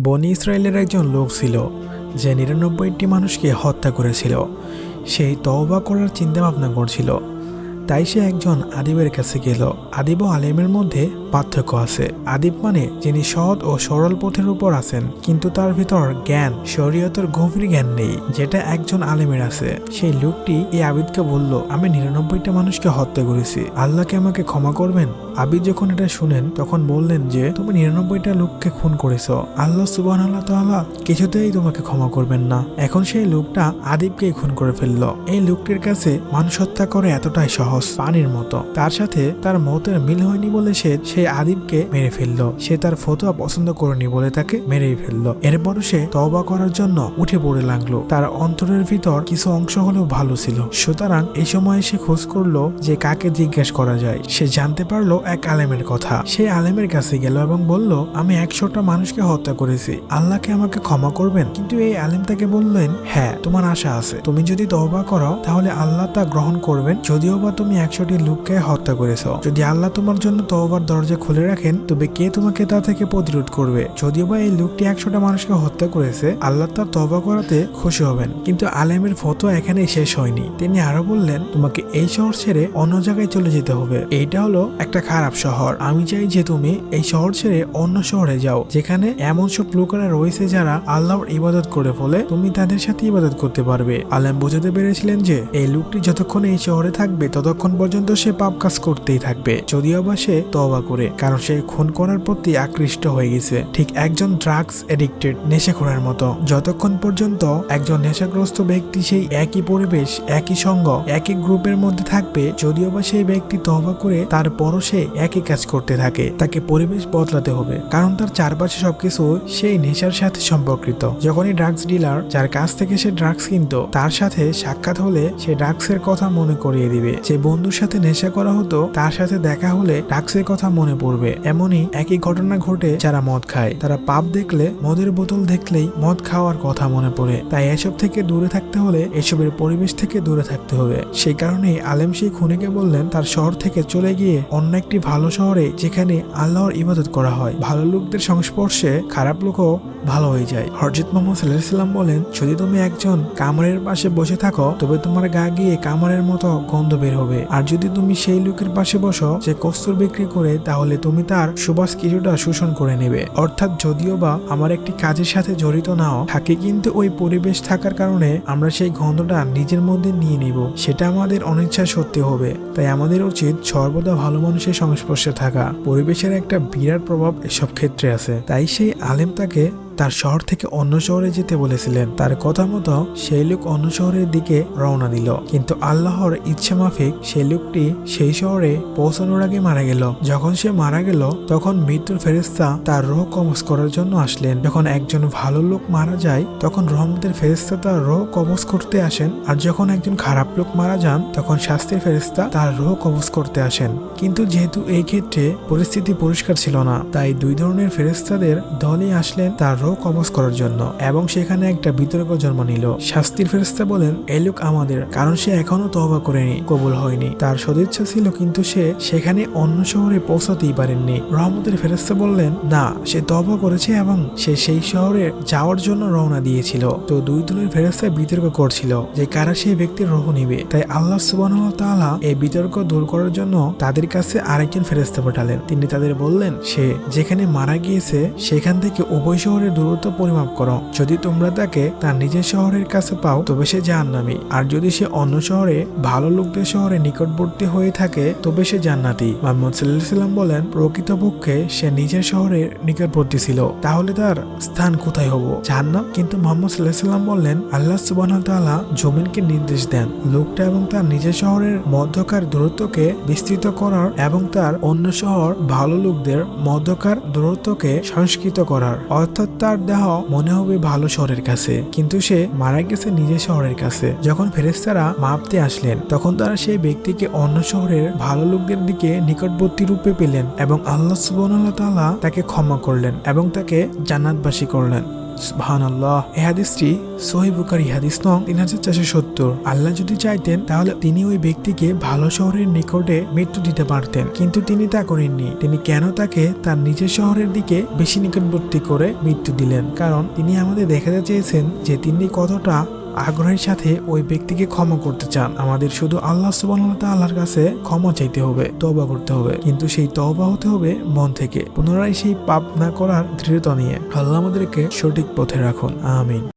বনি ইসরায়েলের একজন লোক ছিল, যে নিরানব্বইটি মানুষকে হত্যা করেছিল। সেই তওবা করার চিন্তা ভাবনা করছিল। তাই সে একজন আদিবের কাছে গেল। আদিব ও আলেমের মধ্যে পার্থক্য আছে। আদিব মানে যিনি সৎ ও সরল পথের উপর আছেন, কিন্তু তার ভিতর জ্ঞান, শরীয়তের গভীর জ্ঞান নেই, যেটা একজন আলেমের আছে। সেই লোকটি এই আবিদকে বলল, আমি নিরানব্বইটা মানুষকে হত্যা করেছি। আল্লাহকে আমাকে ক্ষমা করবেন? আবিদ যখন এটা শুনেন, তখন বললেন যে, তুমি নিরানব্বইটা লোককে খুন করেছ। আল্লাহ সুবাহ আল্লাহ তাআলা কিছুতেই তোমাকে ক্ষমা করবেন না। এখন সেই লোকটা আদিবকেই খুন করে ফেলল। এই লোকটির কাছে মানুষ হত্যা করে এতটাই সহজ পানির মতো। তার সাথে তার মতের মিল হয়নি বলে সে সেই আদিবকে মেরে ফেলল। সে তার ফতোয়া পছন্দ করেনি বলে তাকে মেরেই ফেলল। এরপর সে তওবা করার জন্য উঠে পড়ে লাগল। তার অন্তরের ভিতর কিছু অংশ হলেও ভালো ছিল। সুতরাং এই সময় সে খোঁজ করল যে কাকে জিজ্ঞেস করা যায়। সে জানতে পারল এক আলেমের কথা। সেই আলেমের কাছে গেল এবং বলল, আমি একশোটা মানুষকে হত্যা করেছি। আল্লাহকে আমাকে ক্ষমা করবেন? কিন্তু এই আলেম তাকে বললেন হ্যাঁ তোমার আশা আছে। তুমি যদি তওবা করো, তাহলে আল্লাহ তা গ্রহণ করবেন। যদিও বা তুমি একশোটি লোককে হত্যা করেছ। যদি আল্লাহ তোমার জন্য তওবার দরজা খুলে রাখেন, তবে কে তোমাকে তা থেকে প্রতিরোধ করবে? যদিও বা এই লোকটি একশোটা মানুষকে হত্যা করেছে, আল্লাহ তার তবা করাতে খুশি হবেন। কিন্তু আলেমের ফটো এখানেই শেষ হয়নি। তিনি আরও বললেন, তোমাকে এই শহর ছেড়ে অন্য জায়গায় চলে যেতে হবে। এইটা হলো একটা খারাপ শহর। আমি চাই যে তুমি এই শহর ছেড়ে অন্য শহরে যাও, যেখানে এমন সব লোকেরা রয়েছে যারা আল্লাহর ইবাদত করে ফলে তুমি তাদের সাথে ইবাদত করতে পারবে। আলেম বোঝাতে পেরেছিলেন যে, এই লোকটি যতক্ষণ এই শহরে থাকবে ততক্ষণ পর্যন্ত সে পাপ কাজ করতেই থাকবে। যদিও বা সে তওবা করে, কারণ সে খুন করার প্রতি আকৃষ্ট হয়ে গেছে। ঠিক একজন ড্রাগস এডিক্টেড নেশাখোরের মতো। যতক্ষণ পর্যন্ত একজন নেশাগ্রস্ত ব্যক্তি সেই একই পরিবেশ, একই সঙ্গ, একই গ্রুপের মধ্যে থাকবে, যদিও বা সেই ব্যক্তি তহবা করে, তারপরও সে একই কাজ করতে থাকে। তাকে পরিবেশ বদলাতে হবে, কারণ তার চারপাশে সবকিছু সেই নেশার সাথে সম্পর্কিত। যখনই ড্রাগস ডিলার যার কাছ থেকে সে ড্রাগস কিনতো, তার সাথে সাক্ষাৎ হলে সে ড্রাগসের কথা মনে করিয়ে দিবে। যে বন্ধুর সাথে নেশা করা হতো, তার সাথে দেখা হলে ড্রাগসের কথা মনে পড়বে। এমনই একই ঘটনা ঘটে যারা মদ খায়। তারা পাপ দেখলে, মদের বোতল দেখলেই মদ খাওয়ার কথা মনে পড়ে। তাই এসব থেকে দূরে থাকতে হলে এসবের পরিবেশ থেকে দূরে থাকতে হবে। সেই কারণেই আলেম সেই খুনিকে বললেন, তার শহর থেকে চলে গিয়ে অন্য একটি ভালো শহরে যেখানে আল্লাহর ইবাদত করা হয়। ভালো লোকদের সংস্পর্শে খারাপ লোকও ভালো হয়ে যায়। হরজিত মোহাম্মদ সাল্লাম বলেন, যদি তুমি একজন কামারের পাশে বসে থাকো, তবে তোমার গা গিয়ে কামারের মতো গন্ধ বের হবে। আর যদি তুমি সেই লোকের পাশে বসো যে কস্তুর বিক্রি করে, তাহলে তুমি তার সুবাস কিছুটা শোষণ করে নেবে। অর্থাৎ যদিও বা আমার একটি কাজের সাথে জড়িত নাও, থাকে কিন্তু ওই পরিবেশ থাকার কারণে আমরা সেই গন্ধটা নিজের মধ্যে নিয়ে নিব। সেটা আমাদের অনিচ্ছা সত্যি হবে। তাই আমাদের উচিত সর্বদা ভালো মানুষের সংস্পর্শে থাকা। পরিবেশের একটা বিরাট প্রভাব এসব ক্ষেত্রে আছে। তাই সেই আলেম তাকে তার শহর থেকে অন্য শহরে যেতে বলেছিলেন। তার কথা মতো সেই লোক অন্য শহরের দিকে রওনা দিল। কিন্তু আল্লাহর ইচ্ছা মাফিক সেই লোকটি সেই শহরে পৌঁছানোর আগে মারা গেল। যখন সে মারা গেল, তখন মৃত্যুর ফেরেস্তা তার রোহ কবজ করার জন্য আসলেন। যখন একজন ভালো লোক মারা যায়, তখন রহমতের ফেরেস্তা তার রোহ কবজ করতে আসেন। আর যখন একজন খারাপ লোক মারা যান, তখন শাস্তির ফেরেস্তা তার রোহ কবজ করতে আসেন। কিন্তু যেহেতু এই ক্ষেত্রে পরিস্থিতি পরিষ্কার ছিল না, তাই দুই ধরনের ফেরেস্তাদের দলই আসলেন তার রোগ কবজ করার জন্য এবং সেখানে একটা বিতর্ক জন্ম নিল। শাস্তির ফেরেস্তা বলেন এই লোক আমাদের, কারণ সে এখনও তহবা করেনি, কবুল হয়নি। তার সদিচ্ছা ছিল কিন্তু সে সেখানে অন্য শহরে পৌঁছাতেই পারেননি। রহমতের ফেরেস্তা বললেন, না, সে তহবা করেছে এবং সে সেই শহরে যাওয়ার জন্য রওনা দিয়েছিল। তো দুই দলের ফেরেস্তা বিতর্ক করছিল যে কারা সেই ব্যক্তির রহ নিবে। তাই আল্লাহ তাআলা এই বিতর্ক দূর করার জন্য তাদের কাছে আরেকজন ফেরেস্তা পাঠালেন। তিনি তাদের বললেন, সে যেখানে মারা গিয়েছে, সেখান থেকে উভয় শহরের দূরত্ব পরিমাপ করো। যদি তোমরা তাকে তার নিজের শহরের কাছে পাও, তবে সে জাহান্নামী। আর যদি সে অন্য শহরে, ভালো লোকদের শহরে নিকটবর্তী হয়ে থাকে, তবে সে জান্নাতি। মোহাম্মদ সাল্লাম বলেন, প্রকৃতপক্ষে সে নিজের শহরের নিকটবর্তী ছিল। তাহলে তার স্থান কোথায় হব? জাহান্নাম? কিন্তু মোহাম্মদ সাল্লাহ সাল্লাম বললেন আল্লাহ সুবাহ জমিনকে নির্দেশ দেন। লোকটা এবং তার নিজের শহরের মধ্যকার দূরত্বকে বিস্তৃত করার এবং তার অন্য শহর, ভালো লোকদের মধ্যকার দূরত্বকে সংস্কৃত করার। অর্থাৎ তার দেহ মনে হবে ভালো শহরের কাছে। কিন্তু সে মারা গেছে নিজের শহরের কাছে। যখন ফেরেস্তারা মাপতে আসলেন, তখন তারা সেই ব্যক্তিকে অন্য শহরের ভালো লোকদের দিকে নিকটবর্তী রূপে পেলেন এবং আল্লাহ সুবান তাকে ক্ষমা করলেন এবং তাকে জান্নাতবাসী করলেন। সুবহান আল্লাহ এ হাদিসটি সহি হাদিস নং তিন হাজার চারশো সত্তর। আল্লাহ যদি চাইতেন, তাহলে তিনি ওই ব্যক্তিকে ভালো শহরের নিকটে মৃত্যু দিতে পারতেন। কিন্তু তিনি তা করেননি। তিনি কেন তাকে তার নিজের শহরের দিকে বেশি নিকটবর্তী করে মৃত্যু দিলেন? কারণ তিনি আমাদের দেখাতে চেয়েছেন যে তিনি কতটা আগ্রহের সাথে ওই ব্যক্তিকে ক্ষমা করতে চান। আমাদের শুধু আল্লাহ সুবাহ আল্লাহর কাছে ক্ষমা চাইতে হবে, তওবা করতে হবে। কিন্তু সেই তওবা হতে হবে মন থেকে। পুনরায় সেই পাপ না করার দৃঢ়তা নিয়ে। আল্লাহ আমাদেরকে সঠিক পথে রাখুন। আমিন।